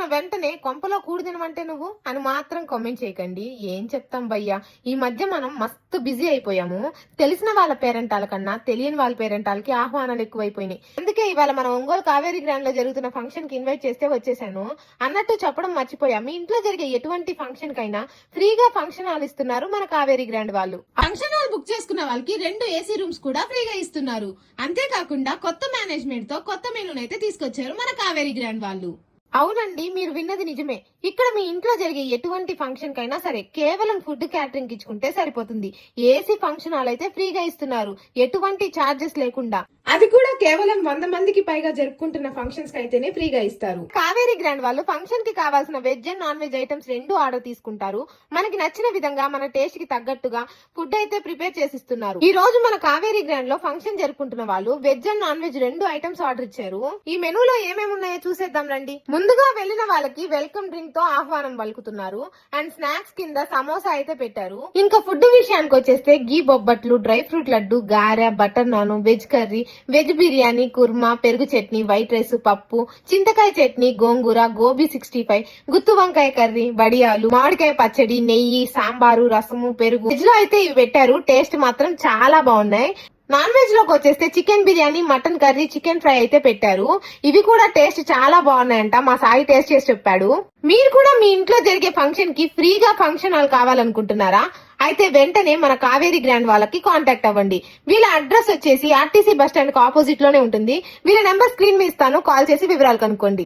చూసిన వెంటనే కొంపలో కూడిదినమంటే నువ్వు? అని మాత్రం కామెంట్ చేయకండి. ఏం చెప్తాం భయ్యా? ఈ మధ్య మనం మస్తు బిజీ అయిపోయాము. తెలిసిన వాళ్ళ పేరెంటాల కన్నా తెలియని వాళ్ళ పేరెంటాలకి ఆహ్వానాలు ఎక్కువైపోయినాయి. అందుకే ఇవాళ మనం ఒంగోలు కావేరీ గ్రాండ్లో జరుగుతున్న ఫంక్షన్కి ఇన్వైట్ చేస్తే వచ్చేసాను. అన్నట్టు చెప్పడం మర్చిపోయా. మీ ఇంట్లో జరిగే ఎటువంటి ఫంక్షన్ కైనా ఫ్రీగా ఫంక్షన్ హాల్ ఇస్తున్నారు మన కావేరీ గ్రాండ్ వాళ్ళు. ఫంక్షన్ హాల్ బుక్ చేసుకున్న వాళ్ళకి రెండు ఏసీ రూమ్స్ కూడా ఫ్రీగా ఇస్తున్నారు. అంతేకాకుండా కొత్త మేనేజ్మెంట్తో కొత్త మెనూనైతే తీసుకొచ్చారు మన కావేరీ గ్రాండ్ వాళ్ళు. అవునండి మీరు విన్నది నిజమే. ఇక్కడ మీ ఇంట్లో జరిగే ఎటువంటి ఫంక్షన్ కైనా సరే కేవలం ఫుడ్ క్యాటరింగ్ ఇచ్చుకుంటే సరిపోతుంది. ఏసీ ఫంక్షన్ హాల్ అయితే ఫ్రీగా ఇస్తున్నారు. ఎటువంటి చార్జెస్ లేకుండా. అది కూడా కేవలం వంద మందికి పైగా జరుపుకుంటున్న ఫంక్షన్స్ అయితేనే ఫ్రీగా ఇస్తారు. కావేరీ గ్రాండ్ వాళ్ళు ఫంక్షన్కి కావాల్సిన veg and non veg items రెండు ఆర్డర్ తీసుకుంటారు. మనకి నచ్చిన విధంగా మన టేస్ట్కి తగ్గట్టుగా ఫుడ్ అయితే ప్రిపేర్ చేసిస్తున్నారు. ఈ రోజు మన కావేరీ గ్రాండ్లో ఫంక్షన్ జరుపుకుంటున్న వాళ్ళు వెజ్ అండ్ నాన్ వెజ్ రెండు ఐటమ్స్ ఆర్డర్ ఇచ్చారు. ఈ మెనూలో ఏమేమి ఉన్నాయో చూసేద్దాం రండి. ముందుగా వెళ్ళిన వాళ్ళకి వెల్కమ్ డ్రింక్తో ఆహ్వానం పలుకుతున్నారు. అండ్ స్నాక్స్ కింద సమోసా అయితే పెట్టారు. ఇంకా ఫుడ్ విషయానికి వచ్చేస్తే గీ బొబ్బట్లు dry fruit laddu గారె butter naan veg curry veg biryani kurma పెరుగు చట్నీ వైట్ రైస్ పప్పు చింతకాయ చట్నీ గోంగూర గోబీ సిక్స్టీ ఫైవ్ గుత్తు వంకాయ కర్రీ వడియాలు మామిడికాయ పచ్చడి నెయ్యి సాంబారు రసము పెరుగు. వెజ్లో అయితే ఇవి పెట్టారు. టేస్ట్ మాత్రం చాలా బాగున్నాయి. నాన్ వెజ్లోకి వచ్చేస్తే chicken biryani mutton curry chicken fry అయితే పెట్టారు. ఇవి కూడా టేస్ట్ చాలా బాగున్నాయంట. మా సాయి టేస్ట్ చేసి చెప్పాడు. మీరు కూడా మీ ఇంట్లో జరిగే ఫంక్షన్కి ఫ్రీగా ఫంక్షన్ హాల్ కావాలనుకుంటున్నారా? అయితే వెంటనే మన కావేరీ గ్రాండ్ వాళ్ళకి కాంటాక్ట్ అవ్వండి. వీళ్ళ అడ్రస్ వచ్చేసి ఆర్టీసీ బస్ స్టాండ్ ఆపోజిట్లోనే ఉంటుంది. వీళ్ళ నెంబర్ స్క్రీన్ మీద ఇస్తాను. కాల్ చేసి వివరాలు కనుక్కోండి.